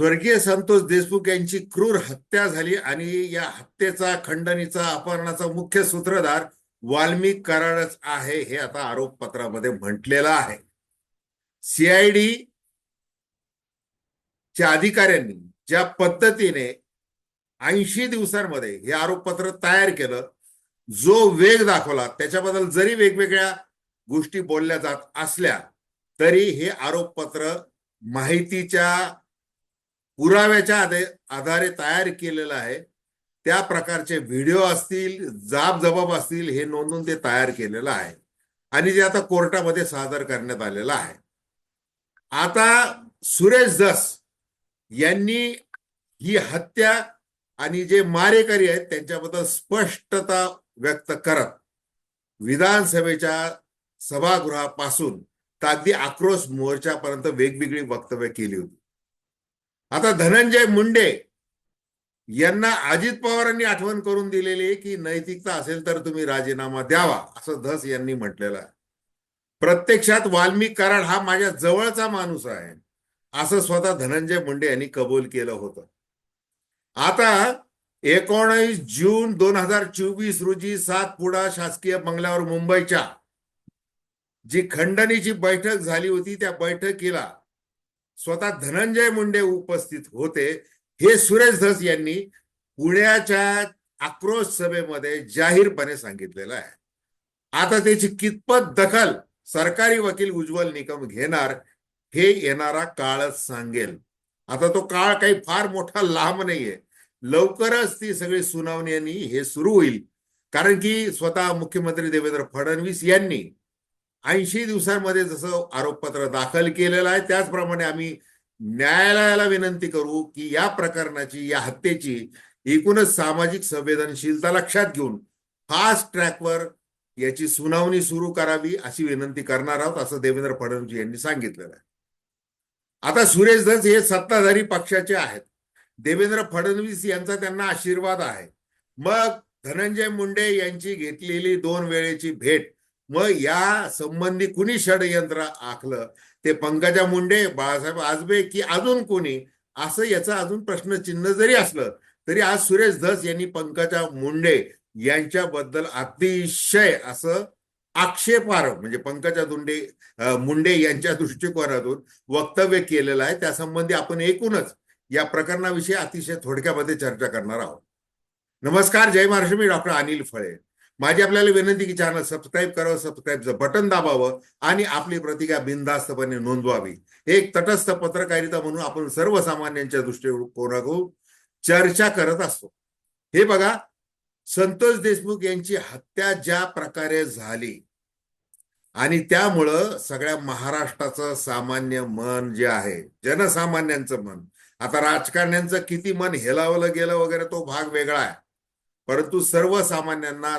स्वर्गीय संतोष देशमुख यांची क्रूर हत्या झाली आणि या हत्येचा खंडणीचा अपहरणाचा मुख्य सूत्रधार वाल्मिक कराडच आहे हे आता आरोपपत्रामध्ये म्हटलेलं आहे. सीआयडी च्या अधिकाऱ्यांनी ज्या पद्धतीने ऐंशी दिवसांमध्ये हे आरोपपत्र तयार केलं जो वेग दाखवला त्याच्याबद्दल जरी वेगवेगळ्या गोष्टी बोलल्या जात असल्या तरी हे आरोपपत्र माहितीच्या पुराव्याच्या आधे- आधारे तयार केलेलं आहे. त्या प्रकारचे व्हिडिओ असतील जाब जबाब असतील हे नोंदवून ते तयार केलेलं आहे. आणि ते आता कोर्टामध्ये सादर करण्यात आलेलं आहे. आता सुरेश दस यांनी ही हत्या आणि जे मारेकरी आहेत त्यांच्याबद्दल स्पष्टता व्यक्त करत विधानसभेच्या सभागृहापासून तर अगदी आक्रोश मोर्चापर्यंत वेगवेगळी वक्तव्य केली होती. आता धनंजय मुंडे यांना अजित पवारांनी आठवण करून दिलेली आहे की नैतिकता असेल तर तुम्ही राजीनामा द्यावा असं धस यांनी म्हटलेलं आहे. प्रत्यक्षात वाल्मिक कराड हा माझ्या जवळचा माणूस आहे असं स्वतः धनंजय मुंडे यांनी कबूल केलं होतं. आता एकोणीस जून दोन हजार चोवीस रोजी सातपुडा शासकीय बंगल्यावर मुंबईच्या जी खंडणीची बैठक झाली होती त्या बैठकीला स्वतः धनंजय मुंडे उपस्थित होते. हे सुरेश धस यांनी पुण्याच्या आक्रोश सभेमध्ये जाहीरपणे सांगितलेलं आहे. आता त्याची कितपत दखल सरकारी वकील उज्ज्वल निकम घेणार हे येणारा काळच सांगेल. आता तो काळ काही फार मोठा लांब नाहीये. लवकरच ती सगळी सुनावणी हे सुरू होईल. कारण की स्वतः मुख्यमंत्री देवेंद्र फडणवीस यांनी ऐंशी दिवसांमध्ये जसं आरोपपत्र दाखल केलेलं आहे त्याचप्रमाणे आम्ही न्यायालयाला विनंती करू की या प्रकरणाची या हत्येची एकूणच सामाजिक संवेदनशीलता लक्षात घेऊन फास्ट ट्रॅकवर याची सुनावणी सुरू करावी अशी विनंती करणार आहोत असं देवेंद्र फडणवीस यांनी सांगितलेलं आहे. आता सुरेश धस हे सत्ताधारी पक्षाचे आहेत. देवेंद्र फडणवीस यांचा त्यांना आशीर्वाद आहे. मग धनंजय मुंडे यांची घेतलेली दोन वेळेची भेट मग या संबंधी कुणी षडयंत्र आखलं? ते पंकजा मुंडे बाळासाहेब आजबे की अजून कोणी? असं याचं अजून प्रश्नचिन्ह जरी असलं तरी आज सुरेश धस यांनी पंकजा मुंडे यांच्याबद्दल अतिशय असं आक्षेपार्ह म्हणजे पंकजा दुंडे मुंडे यांच्या दृष्टिकोनातून वक्तव्य केलेलं आहे. त्यासंबंधी आपण एकूणच या प्रकरणाविषयी अतिशय थोडक्यामध्ये चर्चा करणार आहोत. नमस्कार. जय महाराष्ट्र मी डॉक्टर अनिल फळे. माझी आपल्याला विनंती की चॅनल सबस्क्राईब करावं सबस्क्राईबचं बटन दाबावं आणि आपली प्रतिक्रिया बिनधास्तपणे नोंदवावी. एक तटस्थ पत्रकारिता म्हणून आपण सर्वसामान्यांच्या दृष्टिकोनातून चर्चा करत असतो. हे बघा संतोष देशमुख यांची हत्या ज्या प्रकारे झाली आणि त्यामुळं सगळ्या महाराष्ट्राचं सामान्य मन जे आहे जनसामान्यांचं मन आता राजकारण्यांचं किती मन हेलावलं गेलं वगैरे तो भाग वेगळा आहे. परंतु सर्वसामान्यांना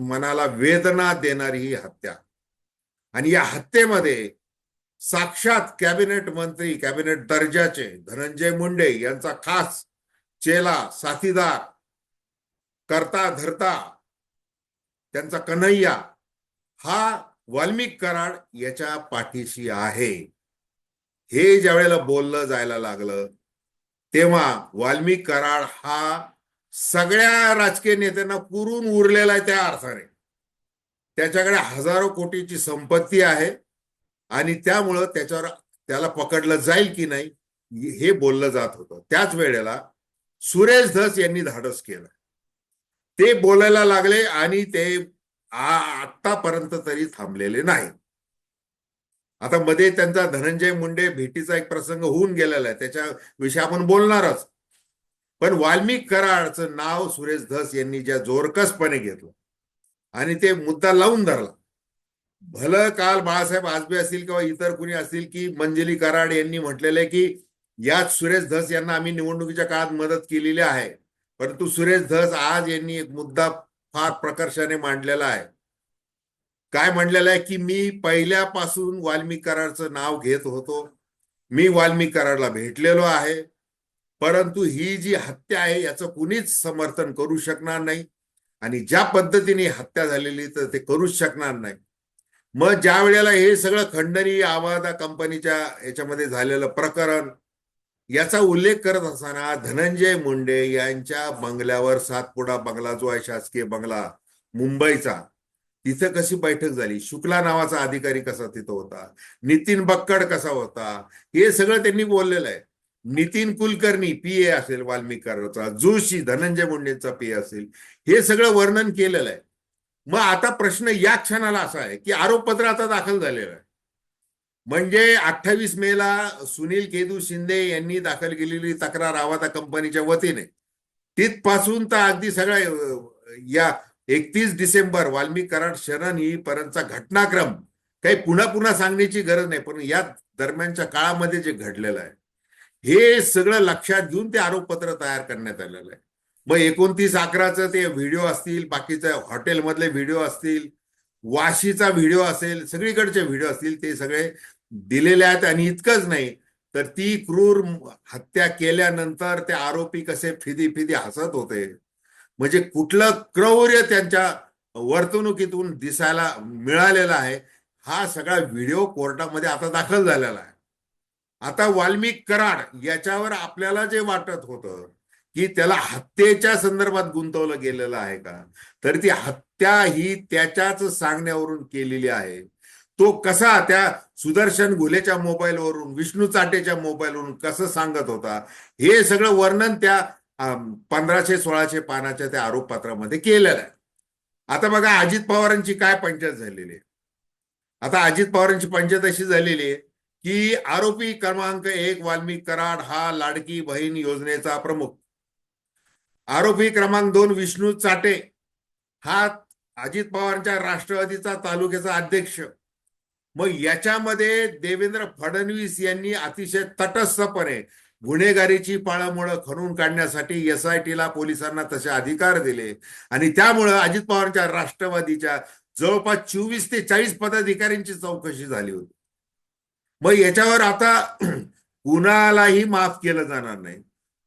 मनाला वेदना देणारी ही हत्या. आणि या हत्येमध्ये साक्षात कॅबिनेट मंत्री कॅबिनेट दर्जाचे धनंजय मुंडे यांचा खास चेला साथीदार करता धरता त्यांचा कन्हैया हा वाल्मिक कराड याच्या पाठीशी आहे. हे ज्या वेळेला बोललं जायला लागलं तेव्हा वाल्मिक कराड हा सगळ्या राजकीय नेत्यांना पुरून उरलेला आहे त्या अर्थाने. त्याच्याकडे हजारो कोटीची संपत्ती आहे आणि त्यामुळं त्याच्यावर त्याला पकडलं जाईल की नाही हे बोललं जात होतं. त्याच वेळेला सुरेश धस यांनी धाडस केलं. ते बोलायला लागले आणि ते आतापर्यंत तरी थांबलेले नाही. आता मध्ये त्यांचा धनंजय मुंडे भेटीचा एक प्रसंग होऊन गेलेला आहे. त्याच्या विषयी आपण बोलणारच. पण वाल्मिक कराडचं नाव सुरेश धस यांनी ज्या जोरकसपणे घेतलं आणि ते मुद्दा लावून धरला. भलं काल बाळासाहेब आजबे असतील किंवा इतर कुणी असतील की मंजली कराड यांनी म्हटलेलं आहे की याच सुरेश धस यांना आम्ही निवडणुकीच्या काळात मदत केलेली आहे. परंतु सुरेश धस आज यांनी एक मुद्दा फार प्रकर्षाने मांडलेला आहे. काय म्हणलेलं आहे की मी पहिल्यापासून वाल्मिक कराडचं नाव घेत होतो. मी वाल्मिक कराडला भेटलेलो आहे. परंतु ही जी हत्या आहे याचं कुणीच समर्थन करू शकणार नाही. आणि ज्या पद्धतीने हत्या झालेली तर ते करूच शकणार नाही. मग ज्या वेळेला हे सगळं खंडरी आवादा कंपनीच्या याच्यामध्ये झालेलं प्रकरण याचा उल्लेख करत असताना धनंजय मुंडे यांच्या बंगल्यावर सातपुडा बंगला जो आहे शासकीय बंगला मुंबईचा तिथं कशी बैठक झाली? शुक्ला नावाचा अधिकारी कसा तिथं होता? नितीन बक्कड कसा होता? हे सगळं त्यांनी बोललेलं आहे. नितीन कुलकर्णी पी ए असेल वाल्मिक जोशी धनंजय मुंडेचा पी ए असेल हे सगळं वर्णन केलेलं आहे. मग आता प्रश्न या क्षणाला असा आहे की आरोपपत्र आता दाखल झालेलं आहे. म्हणजे अठ्ठावीस मेला सुनील केदू शिंदे यांनी दाखल केलेली तक्रार आवाता कंपनीच्या वतीने. तिथपासून तर अगदी सगळ्या या एकतीस डिसेंबर वाल्मिक कराड शरण ही पर्यंतचा घटनाक्रम. काही पुन्हा पुन्हा सांगण्याची गरज नाही पण या दरम्यानच्या काळामध्ये जे घडलेलं आहे. हे सगळं लक्षात घेऊन ते आरोपपत्र तयार करण्यात आलेलं आहे. मग एकोणतीस अकराचं ते व्हिडिओ असतील बाकीचे हॉटेलमधले व्हिडिओ असतील वाशीचा व्हिडिओ असेल सगळीकडचे व्हिडिओ असतील ते सगळे दिलेले आहेत आणि इतकंच नाही तर ती क्रूर हत्या केल्यानंतर ते आरोपी कसे फिदी फिदी हसत होते. म्हणजे कुठलं क्रौर्य त्यांच्या वर्तणुकीतून दिसायला मिळालेला आहे हा सगळा व्हिडिओ कोर्टामध्ये आता दाखल झालेला आहे. आता वाल्मिक कराड याच्यावर आपल्याला जे वाटत होतं की त्याला हत्येच्या संदर्भात गुंतवलं गेलेलं आहे का? तर ती हत्या ही त्याच्याच सांगण्यावरून केलेली आहे. तो कसा त्या सुदर्शन घुलेच्या मोबाईलवरून विष्णू चाटेच्या मोबाईलवरून कसं सांगत होता? हे सगळं वर्णन त्या पंधराशे सोळाशे पानाच्या त्या आरोपपत्रामध्ये केलेलं आहे. आता बघा अजित पवारांची काय पंचायत झालेली आहे? आता अजित पवारांची पंचायत अशी झालेली आहे की आरोपी क्रमांक एक वाल्मिक कराड हा लाडकी बहीण योजनेचा प्रमुख. आरोपी क्रमांक दोन विष्णू चाटे. हा अजित पवारांच्या राष्ट्रवादीचा तालुक्याचा अध्यक्ष. मग याच्यामध्ये देवेंद्र फडणवीस यांनी अतिशय तटस्थपणे गुन्हेगारीची पाळामुळं खणून काढण्यासाठी एस आय टीला पोलिसांना तसे अधिकार दिले. आणि त्यामुळं अजित पवारांच्या राष्ट्रवादीच्या जवळपास चोवीस ते चाळीस पदाधिकाऱ्यांची चौकशी झाली होती. मग याच्यावर आता कुणालाही माफ केलं जाणार नाही.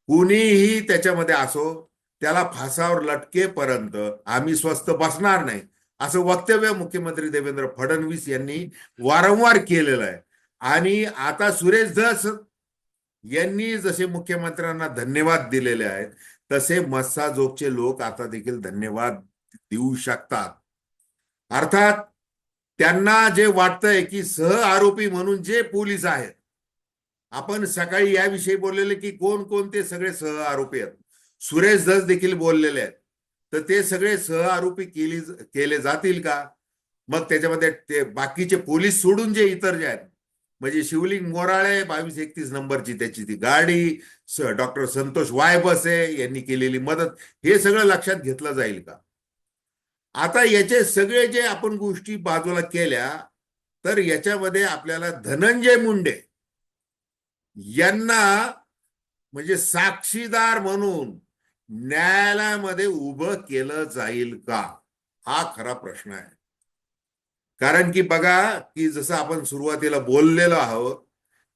कुणीही त्याच्यामध्ये असो त्याला फासावर लटकेपर्यंत आम्ही स्वस्त बसणार नाही. असं वक्तव्य मुख्यमंत्री देवेंद्र फडणवीस यांनी वारंवार केलेलं आहे. आणि आता सुरेश धस यांनी जसे मुख्यमंत्र्यांना धन्यवाद दिलेले आहेत तसे मस्साजोगचे लोक आता देखील धन्यवाद देऊ शकतात. अर्थात त्यांना जे वाटतंय की सह आरोपी म्हणून जे पोलीस आहेत आपण सकाळी याविषयी बोललेले की कोण कोण ते सगळे सह आरोपी आहेत. सुरेश धस देखील बोललेले आहेत. तर ते सगळे सह आरोपी केली केले जातील का? मग त्याच्यामध्ये ते बाकीचे पोलीस सोडून जे इतर जे आहेत म्हणजे शिवलिंग मोराळे बावीस एकतीस नंबरची त्याची ती गाडी डॉक्टर संतोष वायबसे यांनी केलेली मदत हे सगळं लक्षात घेतलं जाईल का? आता याचे सगळे जे आपण गोष्टी बाजूला केल्या तर याच्यामध्ये आपल्याला धनंजय मुंडे यांना म्हणजे साक्षीदार म्हणून न्यायालयामध्ये उभं केलं जाईल का? हा खरा प्रश्न आहे. कारण की बघा की जसं आपण सुरुवातीला बोललेलो आहोत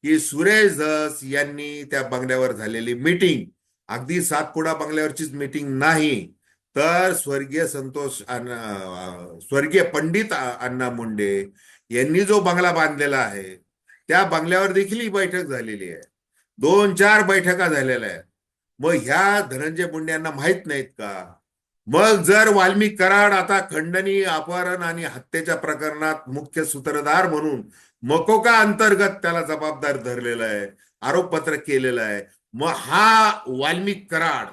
की सुरेश धस यांनी त्या बंगल्यावर झालेली मीटिंग. अगदी सातपुडा बंगल्यावरचीच मीटिंग नाही. तर स्वर्गीय संतोष अण्णा स्वर्गीय पंडित अण्णा मुंडे यांनी जो बंगला बांधलेला आहे त्या बंगल्यावर देखील ही बैठक झालेली आहे. दोन चार बैठका झालेल्या आहेत. मग ह्या धनंजय मुंडे यांना माहीत नाहीत का? मग जर वाल्मिक कराड आता खंडणी अपहरण आणि हत्येच्या प्रकरणात मुख्य सूत्रधार म्हणून मकोका अंतर्गत त्याला जबाबदार धरलेला आहे आरोपपत्र केलेलं आहे मग हा वाल्मिक कराड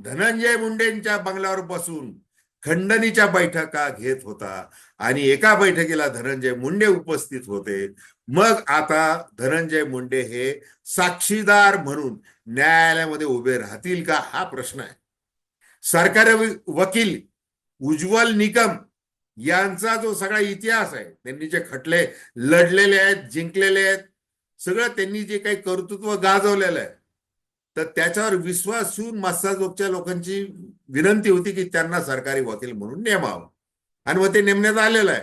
धनंजय मुंडेंच्या बंगल्यावर बसून खंडणीच्या बैठका घेत होता. आणि एका बैठकीला धनंजय मुंडे उपस्थित होते. मग आता धनंजय मुंडे हे साक्षीदार म्हणून न्यायालयामध्ये उभे राहतील का? हा प्रश्न आहे. सरकारी वकील उज्ज्वल निकम यांचा जो सगळा इतिहास आहे त्यांनी जे खटले लढलेले आहेत जिंकलेले आहेत सगळं त्यांनी जे काही कर्तृत्व गाजवलेलं आहे तर त्याच्यावर विश्वास ठेवून मस्साजोगच्या लोकांची विनंती होती की त्यांना सरकारी वकील म्हणून नेमावं. आणि मग ते नेमण्यात आलेलं आहे.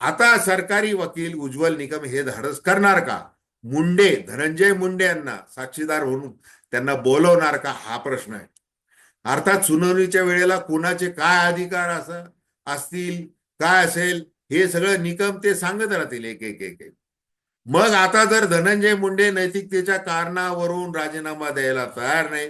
आता सरकारी वकील उज्ज्वल निकम हे धाडस करणार का? मुंडे धनंजय मुंडे यांना साक्षीदार म्हणून त्यांना बोलवणार का? हा प्रश्न आहे. अर्थात सुनावणीच्या वेळेला कुणाचे काय अधिकार असं असतील काय असेल हे सगळं निकम ते सांगत राहतील एक एक एक एक. मग आता जर धनंजय मुंडे नैतिकतेच्या कारणावरून राजीनामा द्यायला तयार नाही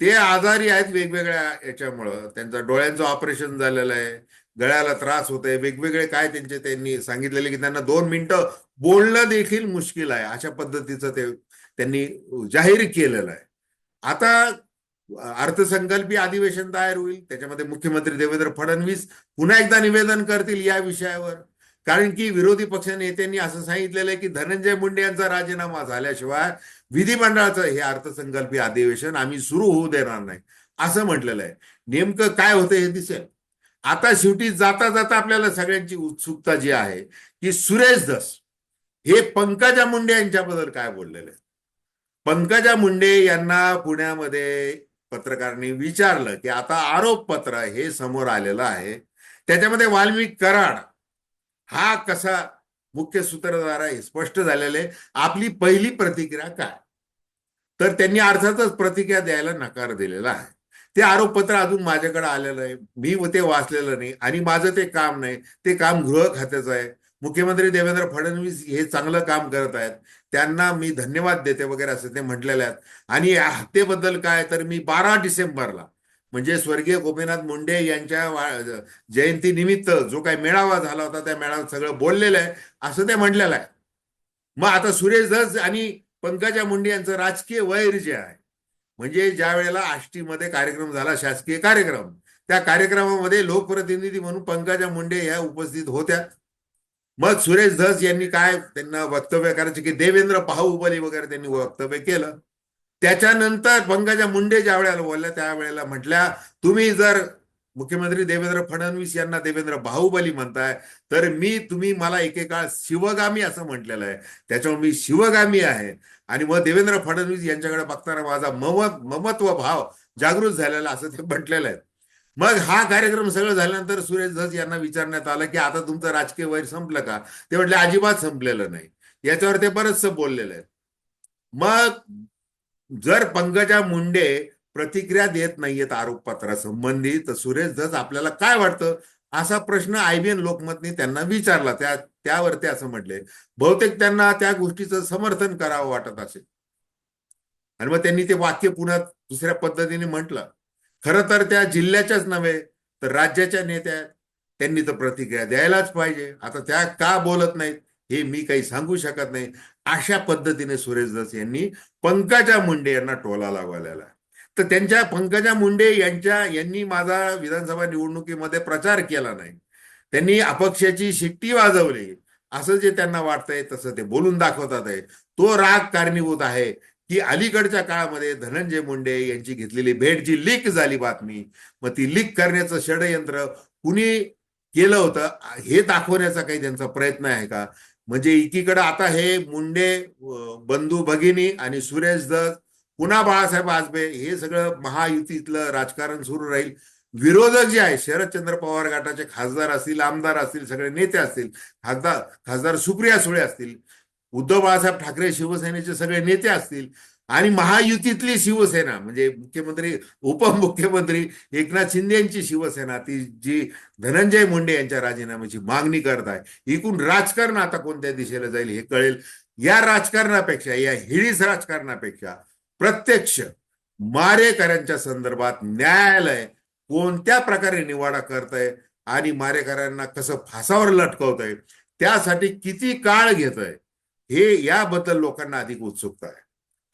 ते आजारी आहेत वेगवेगळ्या याच्यामुळं. त्यांचं डोळ्यांचं ऑपरेशन झालेलं आहे गळ्याला त्रास होत आहे वेगवेगळे काय त्यांचे त्यांनी सांगितलेले की त्यांना दोन मिनिटं बोलणं देखील मुश्किल आहे. अशा पद्धतीचं ते त्यांनी जाहीर केलेलं आहे. आता अर्थसंकल्पीय अधिवेशन तयार होईल. त्याच्यामध्ये मुख्यमंत्री देवेंद्र फडणवीस पुन्हा एकदा निवेदन करतील या विषयावर. कारण की विरोधी पक्ष नेत्यांनी असं सांगितलेलं आहे की धनंजय मुंडे यांचा राजीनामा झाल्याशिवाय विधिमंडळाचं हे अर्थसंकल्पीय अधिवेशन आम्ही सुरू होऊ देणार नाही. असं म्हटलेलं आहे. नेमकं काय होतं हे दिसेल. आता शेवटी जाता जाता आपल्याला सगळ्यांची उत्सुकता जी आहे की सुरेश दस हे पंकजा मुंडे यांच्याबद्दल काय बोललेले पंकजा मुंडे यांना पुण्यामध्ये पत्रकारांनी विचारलं की आता आरोपपत्र हे समोर आलेलं आहे. त्याच्यामध्ये वाल्मिक कराड हा कसा मुख्य सूत्रधार आहे स्पष्ट झालेले आपली पहिली प्रतिक्रिया काय? तर त्यांनी अर्थातच प्रतिक्रिया द्यायला नकार दिलेला आहे. ते आरोपपत्र अजून माझ्याकडे आलेलं आहे. मी ते वाचलेलं नाही आणि माझं ते काम नाही. ते काम गृह खात्याचं आहे. मुख्यमंत्री देवेंद्र फडणवीस हे चांगलं काम करत आहेत. त्यांना मी धन्यवाद देते वगैरे असं ते म्हटलेले आहेत. आणि हत्येबद्दल काय? तर मी बारा डिसेंबरला म्हणजे स्वर्गीय गोपीनाथ मुंडे यांच्या जयंती निमित्त जो काही मेळावा झाला होता त्या मेळाव्यात सगळं बोललेलं आहे असं ते म्हटलेलं आहे. मग आता सुरेश धस आणि पंकजा मुंडे यांचं राजकीय वैर जे आहे म्हणजे ज्या वेळेला आष्टीमध्ये कार्यक्रम झाला शासकीय कार्यक्रम त्या कार्यक्रमामध्ये लोकप्रतिनिधी म्हणून पंकजा मुंडे ह्या उपस्थित होत्या. मग सुरेश धस यांनी काय त्यांना वक्तव्य करायचे की देवेंद्र पाहुबली वगैरे त्यांनी वक्तव्य केलं. त्याच्यानंतर पंकजा मुंडे ज्या वेळेला बोलल्या त्यावेळेला म्हटल्या तुम्ही जर मुख्यमंत्री देवेंद्र फडणवीस यांना देवेंद्र बाहुबली म्हणताय तर मी तुम्ही मला एकेकाळ शिवगामी असं म्हटलेलं आहे. त्याच्यामुळे मी शिवगामी आहे. आणि मग देवेंद्र फडणवीस यांच्याकडे बघताना माझा मम ममत्व भाव जागृत झालेला असं ते म्हटलेलं आहे. मग हा कार्यक्रम सगळं झाल्यानंतर सुरेश धस यांना विचारण्यात आलं की आता तुमचं राजकीय वैर संपलं का? ते म्हटले अजिबात संपलेलं नाही. याच्यावर ते बरंचसं बोललेलं आहे. मग जर पंकजा मुंडे प्रतिक्रिया देत नाहीयेत आरोपपत्रासंबंधी तर सुरेश धस आपल्याला काय वाटतं? असा प्रश्न आयबीएन लोकमतने त्यांना विचारला. त्या त्यावर ते असं म्हटले बहुतेक त्यांना त्या गोष्टीचं समर्थन करावं वाटत असेल. आणि मग त्यांनी ते वाक्य पुन्हा दुसऱ्या पद्धतीने म्हटलं. खरं तर त्या जिल्ह्याच्याच नव्हे तर राज्याच्या नेत्या त्यांनी तर प्रतिक्रिया द्यायलाच पाहिजे. आता त्या का बोलत नाहीत हे मी काही सांगू शकत नाही. अशा पद्धतीने सुरेश दास यांनी पंकजा मुंडे यांना टोला लावलेला तर त्यांच्या पंकजा मुंडे यांच्या यांनी माझा विधानसभा निवडणुकीमध्ये प्रचार केला नाही. त्यांनी अपक्षाची शिट्टी वाजवली. असं जे त्यांना वाटतंय तसं ते बोलून दाखवतात आहे. तो राग कारणीभूत आहे की अलीकडच्या काळामध्ये धनंजय मुंडे यांची घेतलेली भेट जी लीक झाली बातमी मग ती लीक करण्याचं षडयंत्र कुणी केलं होतं हे दाखवण्याचा काही त्यांचा प्रयत्न आहे का? म्हणजे एकीकडे आता हे मुंडे बंधू भगिनी आणि सुरेश दत्त पुन्हा बाळासाहेब आजबे हे सगळं महायुतीतलं राजकारण सुरू राहील. विरोधक जे आहे शरदचंद्र पवार गटाचे खासदार असतील आमदार असतील सगळे नेते असतील खासदार खासदार सुप्रिया सुळे असतील उद्धव बाळासाहेब ठाकरे शिवसेनेचे सगळे नेते असतील आणि महायुतीतली शिवसेना म्हणजे मुख्यमंत्री उपमुख्यमंत्री एकनाथ शिंदे यांची शिवसेना ती जी धनंजय मुंडे यांच्या राजीनाम्याची मागणी करत आहे एकूण राजकारण आता कोणत्या दिशेला जाईल हे कळेल. या राजकारणापेक्षा या हिडीस राजकारणापेक्षा प्रत्यक्ष मारेकऱ्यांच्या संदर्भात न्यायालय कोणत्या प्रकारे निवाडा करत आहे आणि मारेकऱ्यांना कसं फासावर लटकवत आहे त्यासाठी किती काळ घेत आहे हे याबद्दल लोकांना अधिक उत्सुकता आहे.